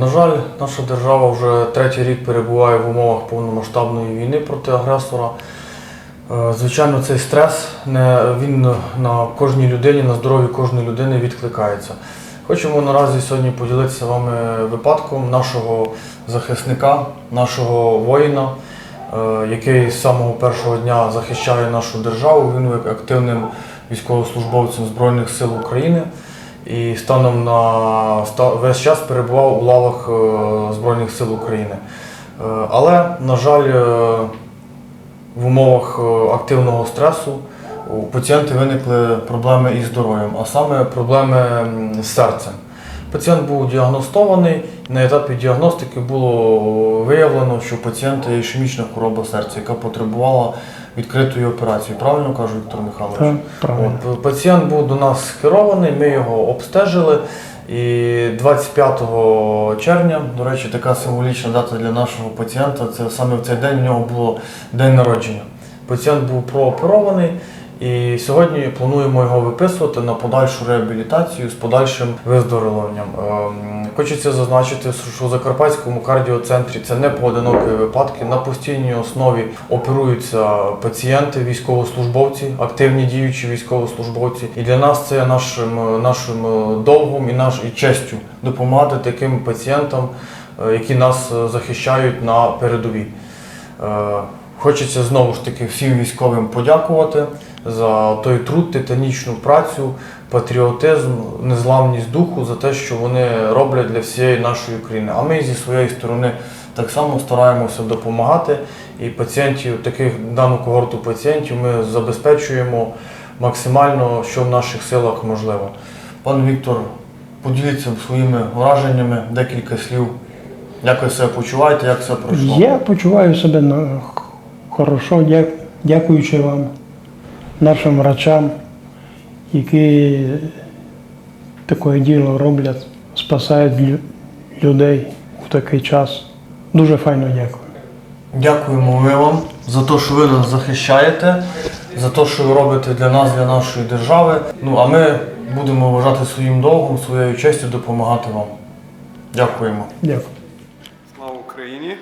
На жаль, наша держава вже третій рік перебуває в умовах повномасштабної війни проти агресора. Е, Звичайно, цей стрес не, він на кожній людині, на здоров'ї кожної людини відкликається. Хочемо наразі сьогодні поділитися вами випадком нашого захисника, нашого воїна, е, який з самого першого дня захищає нашу державу. Він є активним військовослужбовцем Збройних сил України і станом на весь час перебував у лавах е, Збройних сил України. Е, Але, на жаль, е, в умовах активного стресу у пацієнта виникли проблеми із здоров'ям, а саме проблеми з серцем. Пацієнт був діагностований. На етапі діагностики було виявлено, що у пацієнта є ішемічна хвороба серця, яка потребувала відкритої операції. Правильно кажу, Віктор Михайлович? Так, правильно. От, пацієнт був до нас скерований, ми його обстежили. І 25 червня, до речі, така символічна дата для нашого пацієнта. Це саме в цей день у нього було день народження. Пацієнт був прооперований. І сьогодні плануємо його виписувати на подальшу реабілітацію з подальшим виздоровленням. Ем, Хочеться зазначити, що у Закарпатському кардіоцентрі це не поодинокі випадки. На постійній основі оперуються пацієнти, військовослужбовці, активні діючі військовослужбовці. І для нас це нашим, нашим довгом і наш і честю допомагати таким пацієнтам, е, які нас е, захищають на передовій. Хочеться знову ж таки всім військовим подякувати за той труд, титанічну працю, патріотизм, незламність духу, за те, що вони роблять для всієї нашої України. А ми зі своєї сторони так само стараємося допомагати. І пацієнтів, таких дану когорту пацієнтів ми забезпечуємо максимально, що в наших силах можливо. Пан Віктор, поділіться своїми враженнями, декілька слів. Як ви себе почуваєте, як все пройшло? Я почуваю себе на хорошо, дя- дякуючи вам, нашим врачам, які таке діло роблять, спасають людей в такий час. Дуже файно дякую. Дякуємо ми вам за те, що ви нас захищаєте, за те, що ви робите для нас, для нашої держави. Ну а ми будемо вважати своїм довгом, своєю честю допомагати вам. Дякуємо. Дякую. Слава Україні!